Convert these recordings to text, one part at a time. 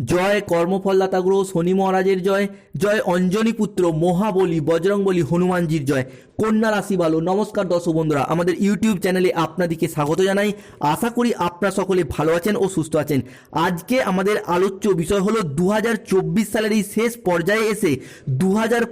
জয় কর্মফলদাতা গ্রহ শনি মহারাজের জয় জয় অঞ্জনী পুত্র মহাবলী বজরংবলী হনুমানজির জয়। কন্যা রাশি ভালো নমস্কার দর্শক বন্ধুরা, আমাদের ইউটিউব চ্যানেলে আপনাদেরকে স্বাগত জানাই। আশা করি আপনারা সকলে ভালো আছেন ও সুস্থ আছেন। আজকে আমাদের আলোচ্য বিষয় হলো দু হাজার চব্বিশ সালের এই শেষ পর্যায়ে এসে দু হাজার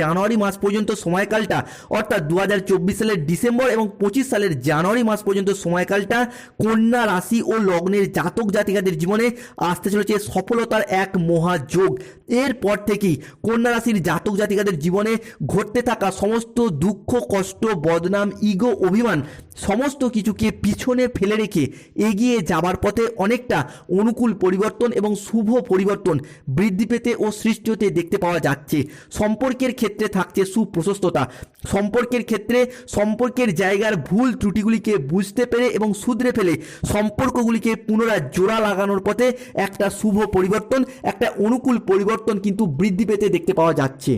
জানুয়ারি মাস পর্যন্ত সময়কালটা, অর্থাৎ দু হাজার চব্বিশ সালের ডিসেম্বর এবং পঁচিশ সালের জানুয়ারি মাস পর্যন্ত সময়কালটা কন্যা রাশি ও লগ্নের জাতক জাতিকাদের জীবনে আসতে চলেছে সফলতার এক মহাযোগ। এরপর থেকেই কন্যা রাশির জাতক জাতিকাদের জীবনে ঘটতে থাকা সমস্ত দুঃখ, কষ্ট, বদনাম, ইগো, অভিমান সমস্ত কিছুকে পিছনে ফেলে রেখে এগিয়ে যাবার পথে অনেকটা অনুকূল পরিবর্তন এবং শুভ পরিবর্তন বৃদ্ধি পেতে ও সৃষ্টি হতে দেখতে পাওয়া যাচ্ছে। সম্পর্কের ক্ষেত্রে থাকছে সুপ্রশস্ততা। সম্পর্কের ক্ষেত্রে সম্পর্কের জায়গার ভুল ত্রুটিগুলিকে বুঝতে পেরে এবং শুধরে ফেলে সম্পর্কগুলিকে পুনরায় জোড়া লাগানোর পথে একটা শুভ পরিবর্তন একটা অনুকূল পরিবর্তন কিন্তু বৃদ্ধি পেতে দেখতে পাওয়া যাচ্ছে।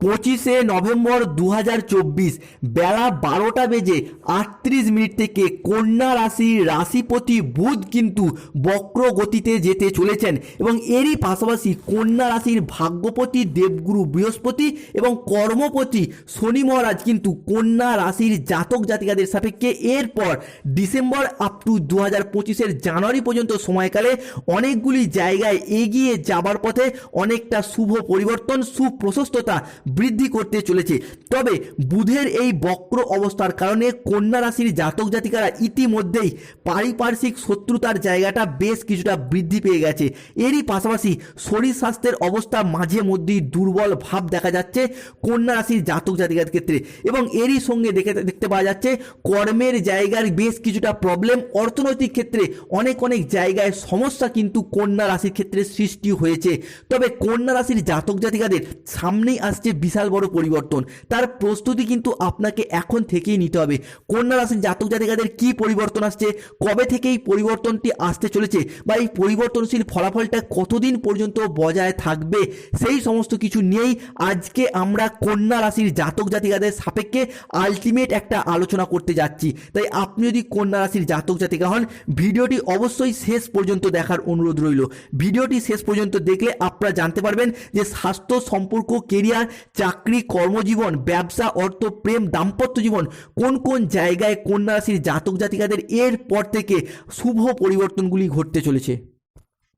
পঁচিশে নভেম্বর দু হাজার চব্বিশ বেলা বারোটা বেজে আটত্রিশ মিনিট থেকে কন্যা রাশির রাশিপতি বুধ কিন্তু বক্র গতিতে যেতে চলেছেন এবং এরই পাশাপাশি কন্যা রাশির ভাগ্যপতি দেবগুরু বৃহস্পতি এবং কর্মপতি শনি মহারাজ কিন্তু কন্যা রাশির জাতক জাতিকাদের সাপেক্ষে এরপর ডিসেম্বর আপ টু দু হাজার পঁচিশের জানুয়ারি পর্যন্ত সময়কালে অনেকগুলি জায়গায় এগিয়ে যাবার পথে অনেকটা শুভ পরিবর্তন, সুপ্রশস্ততা বৃদ্ধি করতে চলেছে। তবে বুধের এই বক্র অবস্থার কারণে কন্যা রাশির জাতক জাতিকারা ইতিমধ্যেই পারিপার্শ্বিক শত্রুতার জায়গাটা বেশ কিছুটা বৃদ্ধি পেয়ে গেছে। এরই পাশাপাশি শরীর স্বাস্থ্যের অবস্থা মাঝে মধ্যেই দুর্বল ভাব দেখা যাচ্ছে কন্যা রাশির জাতক জাতিকার ক্ষেত্রে। এবং এরই সঙ্গে দেখে দেখতে পাওয়া যাচ্ছে, কর্মের জায়গার বেশ কিছুটা প্রবলেম অর্থনৈতিক ক্ষেত্রে অনেক অনেক জায়গায় সমস্যা কিন্তু কন্যা রাশির ক্ষেত্রে সৃষ্টি হয়েছে। তবে কন্যা রাশির জাতক জাতিকাদের সামনেই আসছে বিশাল বড় পরিবর্তন। তার প্রস্তুতি কিন্তু আপনাকে এখন থেকেই নিতে হবে। কন্যা রাশির জাতক জাতিকাদের কি পরিবর্তন আসছে? কবে থেকে এই পরিবর্তনটি আসতে চলেছে? বা এই পরিবর্তনশীল ফলাফলটা কতদিন পর্যন্ত বজায় থাকবে? সেই সমস্ত কিছু নিয়েই আজকে আমরা কন্যা রাশির জাতক জাতিকাদের সাপেক্ষে আলটিমেট একটা আলোচনা করতে যাচ্ছি। তাই আপনি যদি কন্যা রাশির জাতক জাতিকা হন, ভিডিওটি অবশ্যই শেষ পর্যন্ত দেখার অনুরোধ রইল। ভিডিওটি শেষ পর্যন্ত দেখলে আপনারা জানতে পারবেন যে স্বাস্থ্য সম্পর্ক কেরিয়ার চাকরি, কর্মজীবন, ব্যবসা, অর্থ, প্রেম, দাম্পত্য জীবন, কোন কোন জায়গায় কন্যা রাশির জাতক জাতিকাদের এর পর থেকে শুভ পরিবর্তনগুলি ঘটতে চলেছে?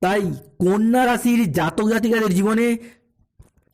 তাই কন্যা রাশির জাতক জাতিকাদের জীবনে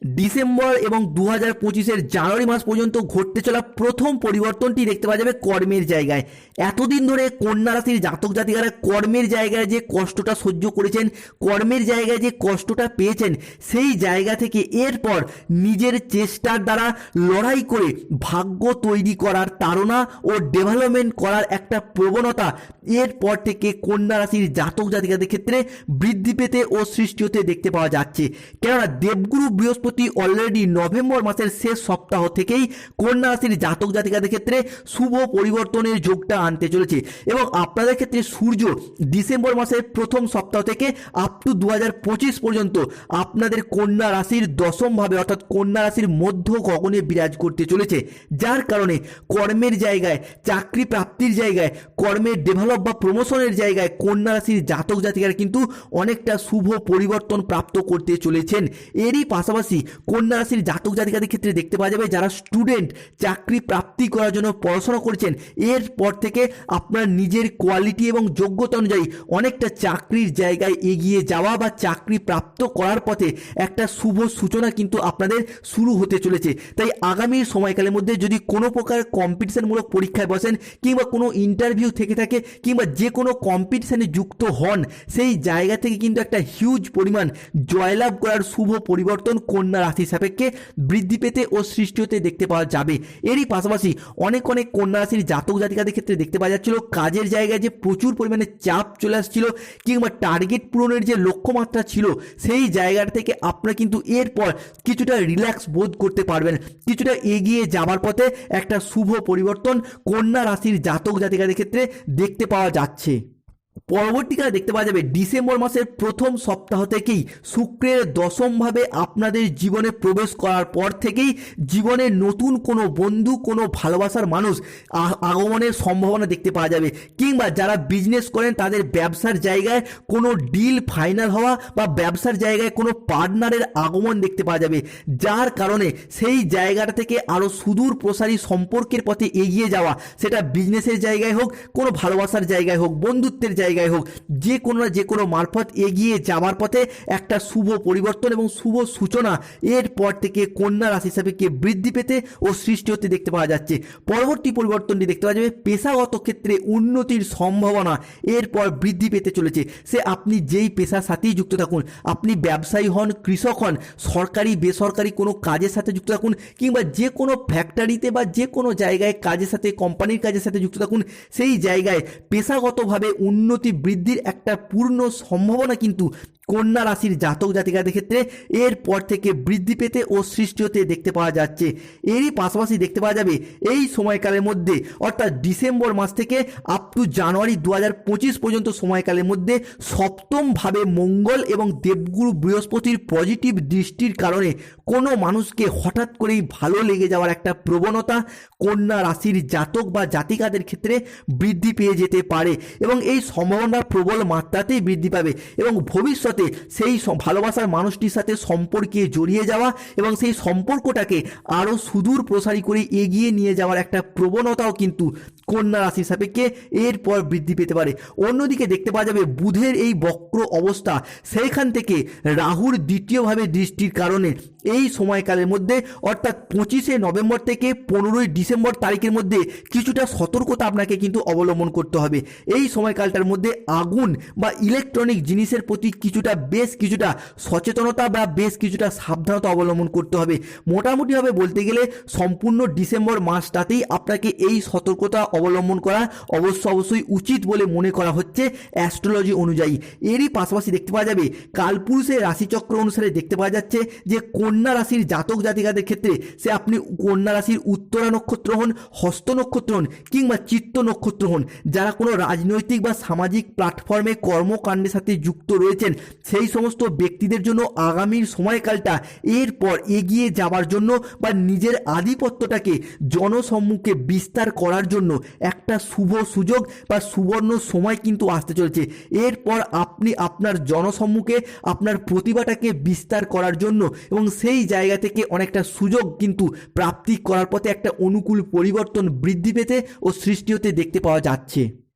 ডিসেম্বর এবং দু হাজার পঁচিশের জানুয়ারি মাস পর্যন্ত ঘটতে চলা প্রথম পরিবর্তনটি দেখতে পাওয়া যাবে কর্মের জায়গায়। এতদিন ধরে কন্যা রাশির জাতক জাতিকারা কর্মের জায়গায় যে কষ্টটা সহ্য করেছেন, কর্মের জায়গায় যে কষ্টটা পেয়েছেন, সেই জায়গা থেকে এরপর নিজের চেষ্টার দ্বারা লড়াই করে ভাগ্য তৈরি করার তাড়না ও ডেভেলপমেন্ট করার একটা প্রবণতা এরপর থেকে কন্যা রাশির জাতক জাতিকাদের ক্ষেত্রে বৃদ্ধি পেতে ও সৃষ্টি হতে দেখতে পাওয়া যাচ্ছে। কেননা দেবগুরু বৃহস্পতি অলরেডি নভেম্বর মাসের শেষ সপ্তাহ থেকেই কন্যা রাশির জাতক জাতিকাদের ক্ষেত্রে শুভ পরিবর্তনের যোগটা আনতে চলেছে। এবং আপনাদের ক্ষেত্রে সূর্য ডিসেম্বর মাসের প্রথম সপ্তাহ থেকে আপ টু দু হাজার পঁচিশ পর্যন্ত আপনাদের কন্যা রাশির দশম ভাবে অর্থাৎ কন্যা রাশির মধ্য গগনে বিরাজ করতে চলেছে। যার কারণে কর্মের জায়গায়, চাকরি প্রাপ্তির জায়গায় কর্মের ডেভেলপ বা প্রমোশনের জায়গায় কন্যা রাশির জাতক জাতিকারা কিন্তু অনেকটা শুভ পরিবর্তন প্রাপ্ত করতে চলেছেন। এরই পাশাপাশি কন্যা রাশির জাতক জাতিকাদের ক্ষেত্রে দেখতে পাওয়া যাবে যারা স্টুডেন্ট চাকরি প্রাপ্তি করার জন্য পড়াশোনা করছেন। এরপর থেকে আপনার নিজের কোয়ালিটি এবং যোগ্যতা অনুযায়ী অনেকটা চাকরির জায়গায় এগিয়ে যাওয়া বা চাকরি প্রাপ্ত করার পথে একটা শুভ সূচনা কিন্তু আপনাদের শুরু হতে চলেছে। তাই আগামী সময়কালের মধ্যে যদি কোনো প্রকার কম্পিটিশনমূলক পরীক্ষায় বসেন কিংবা কোনো ইন্টারভিউ থেকে থাকে কিংবা যে কোনো কম্পিটিশানে যুক্ত হন, সেই জায়গা থেকে কিন্তু একটা হিউজ পরিমাণ জয়লাভ করার শুভ পরিবর্তন কন্যা রাশি সাপেক্ষে বৃদ্ধি পেতে ও সৃষ্টি হতে দেখতে পাওয়া যাবে। এরই পাশাপাশি অনেক অনেক কন্যা রাশির জাতক জাতিকাদের ক্ষেত্রে দেখতে পাওয়া যাচ্ছিল, কাজের জায়গায় যে প্রচুর পরিমাণে চাপ চলে আসছিল কিংবা টার্গেট পূরণের যে লক্ষ্যমাত্রা ছিল, সেই জায়গাটা থেকে আপনারা কিন্তু এরপর কিছুটা রিল্যাক্স বোধ করতে পারবেন। কিছুটা এগিয়ে যাবার পথে একটা শুভ পরিবর্তন কন্যা রাশির জাতক জাতিকাদের ক্ষেত্রে দেখতে পাওয়া যাচ্ছে। পরবর্তীকালে দেখতে পাওয়া যাবে ডিসেম্বর মাসের প্রথম সপ্তাহ থেকেই শুক্রের দশমভাবে আপনাদের জীবনে প্রবেশ করার পর থেকেই জীবনে নতুন কোনো বন্ধু, কোনো ভালোবাসার মানুষ আগমনের সম্ভাবনা দেখতে পাওয়া যাবে। কিংবা যারা বিজনেস করেন, তাদের ব্যবসার জায়গায় কোনো ডিল ফাইনাল হওয়া বা ব্যবসার জায়গায় কোনো পার্টনারের আগমন দেখতে পাওয়া যাবে। যার কারণে সেই জায়গাটা থেকে আরও সুদূর প্রসারী সম্পর্কের পথে এগিয়ে যাওয়া, সেটা বিজনেসের জায়গায় হোক, কোনো ভালোবাসার জায়গায় হোক, বন্ধুত্বের জায়গায় হোক, যে কোনো না যে কোনো মারফত এগিয়ে যাওয়ার পথে একটা শুভ পরিবর্তন এবং শুভ সূচনা এরপর থেকে কন্যা রাশি হিসাবে কে বৃদ্ধি পেতে ও সৃষ্টি হতে দেখতে পাওয়া যাচ্ছে। পরবর্তী পরিবর্তনটি দেখতে পাওয়া যাবে। পেশাগত ক্ষেত্রে উন্নতির সম্ভাবনা এরপর বৃদ্ধি পেতে চলেছে। সে আপনি যেই পেশার সাথেই যুক্ত থাকুন, আপনি ব্যবসায়ী হন, কৃষক হন, সরকারি, বেসরকারি কোনো কাজের সাথে যুক্ত থাকুন কিংবা যে কোনো ফ্যাক্টরিতে বা যে কোনো জায়গায় কাজের সাথে কোম্পানির কাজের সাথে যুক্ত থাকুন, সেই জায়গায় পেশাগতভাবে উন্নতি বৃদ্ধির একটা পূর্ণ সম্ভাবনা কিন্তু কন্যা রাশির জাতক জাতিকাদের ক্ষেত্রে এরপর থেকে বৃদ্ধি পেতে ও সৃষ্টি হতে দেখতে পাওয়া যাচ্ছে। এরই পাশাপাশি দেখতে পাওয়া যাবে, এই সময়কালের মধ্যে, অর্থাৎ ডিসেম্বর মাস থেকে আপ টু জানুয়ারি দু হাজার পঁচিশ পর্যন্ত সময়কালের মধ্যে সপ্তমভাবে মঙ্গল এবং দেবগুরু বৃহস্পতির পজিটিভ দৃষ্টির কারণে কোনো মানুষকে হঠাৎ করেই ভালো লেগে যাওয়ার একটা প্রবণতা কন্যা রাশির জাতক বা জাতিকাদের ক্ষেত্রে বৃদ্ধি পেয়ে যেতে পারে এবং এই সম্ভাবনা প্রবল মাত্রাতেই বৃদ্ধি পাবে এবং ভবিষ্যতে সেই ভালোবাসার মানুষটির সাথে সম্পর্কে জড়িয়ে যাওয়া এবং সেই সম্পর্কটাকে আরও সুদূর প্রসারী করে এগিয়ে নিয়ে যাওয়ার একটা প্রবণতাও কিন্তু কন্যা রাশির সাপেক্ষে এরপর বৃদ্ধি পেতে পারে। অন্যদিকে দেখতে পাওয়া যাবে বুধের এই বক্র অবস্থা, সেইখান থেকে রাহুর দ্বিতীয়ভাবে দৃষ্টির কারণে এই সময়কালের মধ্যে, অর্থাৎ পঁচিশে নভেম্বর থেকে পনেরোই ডিসেম্বর তারিখের মধ্যে কিছুটা সতর্কতা আপনাকে কিন্তু অবলম্বন করতে হবে। এই সময়কালটার মধ্যে আগুন বা ইলেকট্রনিক জিনিসের প্রতি কিছুটা বেশ কিছুটা সচেতনতা বা বেশ কিছুটা সাবধানতা অবলম্বন করতে হবে। মোটামুটিভাবে বলতে গেলে সম্পূর্ণ ডিসেম্বর মাসটাতেই আপনাকে এই সতর্কতা অবলম্বন করা অবশ্য অবশ্যই উচিত বলে মনে করা হচ্ছে অ্যাস্ট্রোলজি অনুযায়ী। এরই পাশাপাশি দেখতে পাওয়া যাবে, কালপুরুষের রাশিচক্র অনুসারে দেখতে পাওয়া যাচ্ছে যে কন্যা রাশির জাতক জাতিকাদের ক্ষেত্রে সে আপনি কন্যা রাশির উত্তরা নক্ষত্র হন, হস্ত নক্ষত্র হন কিংবা চিত্ত নক্ষত্র হন। যারা কোনো রাজনৈতিক বা সামাজিক প্ল্যাটফর্মে কর্মকাণ্ডের সাথে যুক্ত রয়েছেন সেই সমস্ত ব্যক্তিদের জন্য আগামীর সময়কালটা এরপর এগিয়ে যাওয়ার জন্য বা নিজের আধিপত্যটাকে জনসম্মুখে বিস্তার করার জন্য একটা শুভ সুযোগ বা সুবর্ণ সময় কিন্তু আসতে চলেছে। এরপর আপনি আপনার জনসম্মুখে আপনার প্রতিভাটাকে বিস্তার করার জন্য এবং সেই জায়গা থেকে অনেকটা সুযোগ কিন্তু প্রাপ্তি করার পথে একটা অনুকূল পরিবর্তন বৃদ্ধি পেতে ও সৃষ্টি হতে দেখতে পাওয়া যাচ্ছে।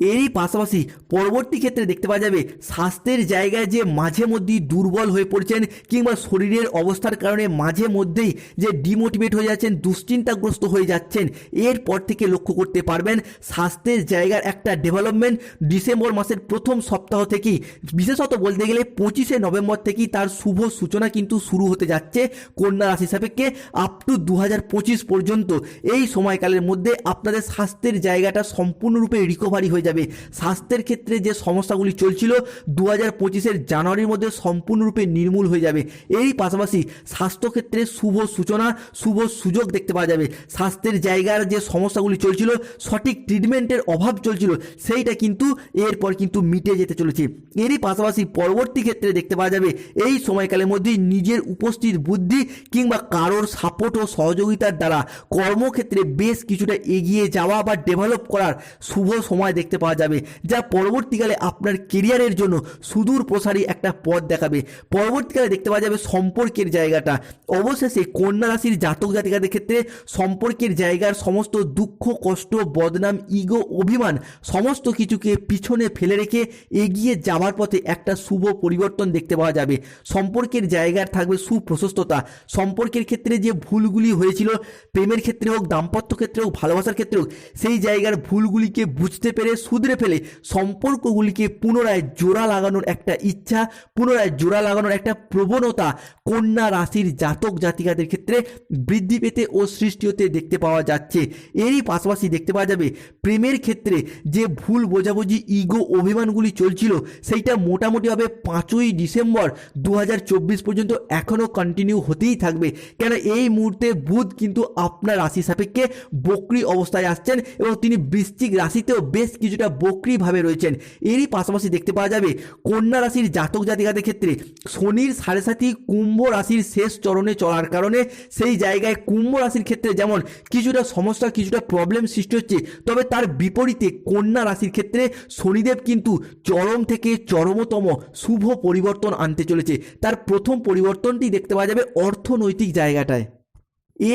এরই পাশাপাশি পরবর্তী ক্ষেত্রে দেখতে পাওয়া যাবে স্বাস্থ্যের জায়গায় যে মাঝে মধ্যেই দুর্বল হয়ে পড়ছেন কিংবা শরীরের অবস্থার কারণে মাঝে মধ্যেই যে ডিমোটিভেট হয়ে যাচ্ছেন, দুশ্চিন্তাগ্রস্ত হয়ে যাচ্ছেন, এরপর থেকে লক্ষ্য করতে পারবেন স্বাস্থ্যের জায়গার একটা ডেভেলপমেন্ট ডিসেম্বর মাসের প্রথম সপ্তাহ থেকেই। বিশেষত বলতে গেলে পঁচিশে নভেম্বর থেকেই তার শুভ সূচনা কিন্তু শুরু হতে যাচ্ছে কন্যা রাশি সাপেক্ষে আপ টু দু হাজার পঁচিশ পর্যন্ত। এই সময়কালের মধ্যে আপনাদের স্বাস্থ্যের জায়গাটা সম্পূর্ণরূপে রিকভারি হয়ে যাবে স্বাস্থ্যের ক্ষেত্রে যে সমস্যাগুলি চলছিল দু হাজার পঁচিশের জানুয়ারির মধ্যে সম্পূর্ণরূপে নির্মূল হয়ে যাবে। এরই পাশাপাশি স্বাস্থ্যক্ষেত্রে শুভ সূচনা, শুভ সুযোগ দেখতে পাওয়া যাবে। স্বাস্থ্যের জায়গার যে সমস্যাগুলি চলছিল, সঠিক ট্রিটমেন্টের অভাব চলছিল, সেইটা কিন্তু এরপর কিন্তু মিটে যেতে চলেছে। এরই পাশাপাশি পরবর্তী ক্ষেত্রে দেখতে পাওয়া যাবে, এই সময়কালের মধ্যেই নিজের উপস্থিত বুদ্ধি কিংবা কারোর সাপোর্ট ও সহযোগিতার দ্বারা কর্মক্ষেত্রে বেশ কিছুটা এগিয়ে যাওয়া বা ডেভেলপ করার শুভ সময় দেখতে পাওয়া যাবে, যা পরবর্তীকালে আপনার কেরিয়ারের জন্য সুদূর প্রসারী একটা পথ দেখাবে। পরবর্তীকালে দেখতে পাওয়া যাবে সম্পর্কের জায়গাটা। অবশেষে কন্যা রাশির জাতক জাতিকাদের ক্ষেত্রে সম্পর্কের জায়গার সমস্ত দুঃখ, কষ্ট, বদনাম ইগো অভিমান সমস্ত কিছুকে পিছনে ফেলে রেখে এগিয়ে যাওয়ার পথে একটা শুভ পরিবর্তন দেখতে পাওয়া যাবে। সম্পর্কের জায়গার থাকবে সুপ্রশস্ততা। সম্পর্কের ক্ষেত্রে যে ভুলগুলি হয়েছিল, প্রেমের ক্ষেত্রে হোক, দাম্পত্য ক্ষেত্রে হোক, ভালোবাসার ক্ষেত্রে হোক, সেই জায়গার ভুলগুলিকে বুঝতে পেরে শুধরে ফেলে সম্পর্কগুলিকে পুনরায় জোড়া লাগানোর একটা ইচ্ছা, পুনরায় জোড়া লাগানোর একটা প্রবণতা কন্যা রাশির জাতক জাতিকাদের ক্ষেত্রে বৃদ্ধি পেতে ও সৃষ্টি হতে দেখতে পাওয়া যাচ্ছে। এরই পাশাপাশি দেখতে পাওয়া যাবে, প্রেমের ক্ষেত্রে যে ভুল বোঝাবুঝি, ইগো অভিমানগুলি চলছিল, সেইটা মোটামুটিভাবে পাঁচই ডিসেম্বর দু চব্বিশ পর্যন্ত এখনও কন্টিনিউ হতেই থাকবে। কেন এই মুহূর্তে বুধ কিন্তু আপনার রাশি সাপেক্ষে বক্রি অবস্থায় আসছেন এবং তিনি বৃশ্চিক রাশিতেও বেশ কিছু কিছুটা বক্রিভাবে রয়েছেন। এরই পাশাপাশি দেখতে পাওয়া যাবে, কন্যা রাশির জাতক জাতিকাদের ক্ষেত্রে শনির সাড়ে সাথী কুম্ভ রাশির শেষ চরণে চলার কারণে সেই জায়গায় কুম্ভ রাশির ক্ষেত্রে যেমন কিছুটা সমস্যা, কিছুটা প্রবলেম সৃষ্টি হচ্ছে, তবে তার বিপরীতে কন্যা রাশির ক্ষেত্রে শনিদেব কিন্তু চরম থেকে চরমতম শুভ পরিবর্তন আনতে চলেছে। তার প্রথম পরিবর্তনটি দেখতে পাওয়া যাবে অর্থনৈতিক জায়গাটায়।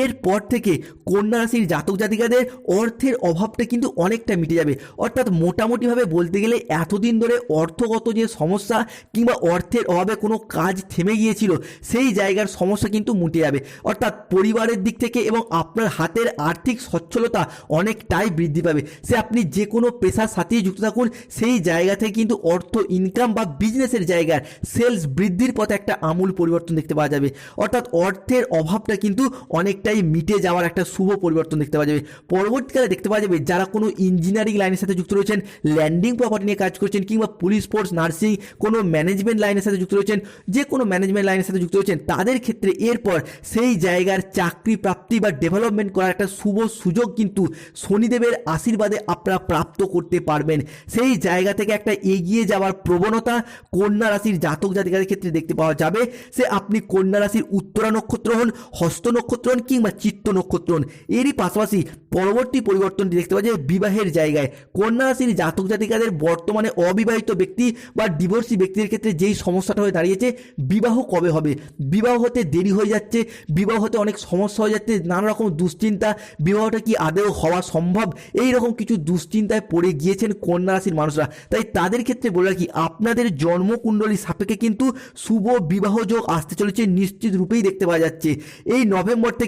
এরপর থেকে কন্যা রাশির জাতক জাতিকাদের অর্থের অভাবটা কিন্তু অনেকটা মিটে যাবে। অর্থাৎ মোটামুটিভাবে বলতে গেলে এতদিন ধরে অর্থগত যে সমস্যা কিংবা অর্থের অভাবে কোনো কাজ থেমে গিয়েছিল, সেই জায়গার সমস্যা কিন্তু মুটে যাবে। অর্থাৎ পরিবারের দিক থেকে এবং আপনার হাতের আর্থিক সচ্ছলতা অনেকটাই বৃদ্ধি পাবে। সে আপনি যে কোনো পেশার সাথেই যুক্ত থাকুন, সেই জায়গা থেকে কিন্তু অর্থ ইনকাম বা বিজনেসের জায়গার সেলস বৃদ্ধির পথে একটা আমূল পরিবর্তন দেখতে পাওয়া যাবে। অর্থাৎ অর্থের অভাবটা কিন্তু অনেকটাই মিটে যাওয়ার একটা শুভ পরিবর্তন দেখতে পাওয়া যাবে। পরবর্তীকালে দেখতে পাওয়া যাবে যারা কোনো ইঞ্জিনিয়ারিং লাইনের সাথে যুক্ত রয়েছেন ল্যান্ডিং প্রপার্টি নিয়ে কাজ করছেন কিংবা পুলিশ ফোর্স নার্সিং কোনো ম্যানেজমেন্ট লাইনের সাথে যুক্ত রয়েছেন, যে কোনো ম্যানেজমেন্ট লাইনের সাথে যুক্ত রয়েছেন, তাদের ক্ষেত্রে এরপর সেই জায়গার চাকরি প্রাপ্তি বা ডেভেলপমেন্ট করার একটা শুভ সুযোগ কিন্তু শনিদেবের আশীর্বাদে আপনারা প্রাপ্ত করতে পারবেন। সেই জায়গা থেকে একটা এগিয়ে যাওয়ার প্রবণতা কন্যা রাশির জাতক জাতিকাদের ক্ষেত্রে দেখতে পাওয়া যাবে। সে আপনি কন্যা রাশির উত্তরা নক্ষত্র হন, হস্ত নক্ষত্র হন কিংবা চিত্ত নক্ষত্র এরই পাশাপাশি পরবর্তী পরিবর্তনটি দেখতে পাওয়া যায় বিবাহের জায়গায়। কন্যা রাশির জাতক জাতিকাদের বর্তমানে অবিবাহিত ব্যক্তি বা ডিভোর্সি ব্যক্তির ক্ষেত্রে যেই সমস্যাটা হয়ে দাঁড়িয়েছে, বিবাহ কবে হবে? বিবাহ হতে দেরি হয়ে যাচ্ছে, বিবাহ হতে অনেক সমস্যা হয়ে যাচ্ছে, নানা রকম দুশ্চিন্তা, বিবাহটা কি আদৌ হওয়া সম্ভব? এই রকম কিছু দুশ্চিন্তায় পড়ে গিয়েছেন কন্যা রাশির মানুষরা। তাই তাদের ক্ষেত্রে বলে রাখি, আপনাদের জন্মকুণ্ডলী সাপেক্ষে কিন্তু শুভ বিবাহ যোগ আসতে চলেছে নিশ্চিত রূপেই দেখতে পাওয়া যাচ্ছে। এই নভেম্বর থেকে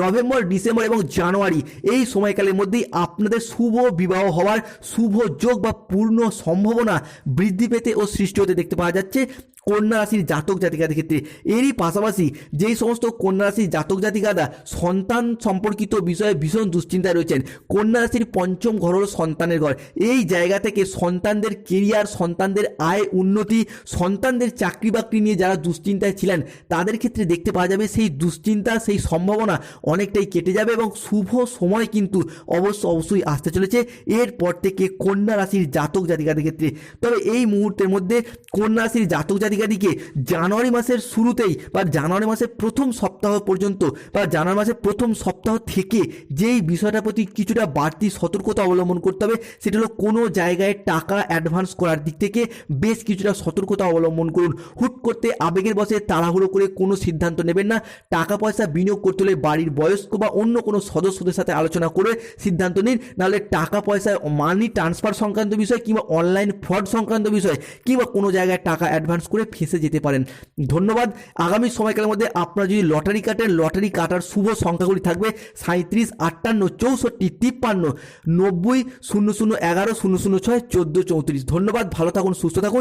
নভেম্বর, ডিসেম্বর এবং জানুয়ারি এই সময়কালের মধ্যেই আপনাদের শুভ বিবাহ হওয়ার শুভ যোগ বা পূর্ণ সম্ভাবনা বৃদ্ধি পেতে ও সৃষ্টি হতে দেখতে পাওয়া যাচ্ছে কন্যা রাশির জাতক জাতিকাদের ক্ষেত্রে। এরই পাশাপাশি যেই সমস্ত কন্যা রাশির জাতক জাতিকারা সন্তান সম্পর্কিত বিষয়ে ভীষণ দুশ্চিন্তায় রয়েছেন, কন্যা রাশির পঞ্চম ঘর হল সন্তানের ঘর। এই জায়গা থেকে সন্তানদের কেরিয়ার সন্তানদের আয় উন্নতি, সন্তানদের চাকরি বাকরি নিয়ে যারা দুশ্চিন্তায় ছিলেন, তাদের ক্ষেত্রে দেখতে পাওয়া যাবে সেই দুশ্চিন্তা, সেই সম্ভাবনা অনেকটাই কেটে যাবে এবং শুভ সময় কিন্তু অবশ্য অবশ্যই আসতে চলেছে। এরপর থেকে কন্যা রাশির জাতক জাতিকাদের ক্ষেত্রে। তবে এই মুহূর্তের মধ্যে কন্যা রাশির জাতক জাতিকাদিকে জানুয়ারি মাসের শুরুতেই বা জানুয়ারি মাসের প্রথম সপ্তাহ পর্যন্ত বা জানুয়ারি মাসের প্রথম সপ্তাহ থেকে যেই বিষয়টার প্রতি কিছুটা বাড়তি সতর্কতা অবলম্বন করতে হবে, সেটা হলো কোনো জায়গায় টাকা অ্যাডভান্স করার দিক থেকে বেশ কিছুটা সতর্কতা অবলম্বন করুন। হুট করতে আবেগের বসে তাড়াহুড়ো করে কোনো সিদ্ধান্ত নেবেন না। টাকা পয়সা বিনিয়োগ করতে হলে বাড়ির বয়স্ক বা অন্য কোনো সদস্যদের সাথে আলোচনা করে সিদ্ধান্ত নিন। নাহলে টাকা পয়সা মানি ট্রান্সফার সংক্রান্ত বিষয় কিংবা অনলাইন ফ্রড সংক্রান্ত বিষয় কিংবা কোনো জায়গায় টাকা অ্যাডভান্স করে ফেসে যেতে পারেন। ধন্যবাদ। আগামী সময়কালের মধ্যে আপনারা যদি লটারি কাটেন লটারি কাটার শুভ সংখ্যাগুলি থাকবে সাঁত্রিশ আটান্ন, চৌষট্টি, তিপ্পান্ন, নব্বই, শূন্য শূন্য, এগারো, শূন্য শূন্য ছয়, চোদ্দ, চৌত্রিশ। ধন্যবাদ। ভালো থাকুন, সুস্থ থাকুন।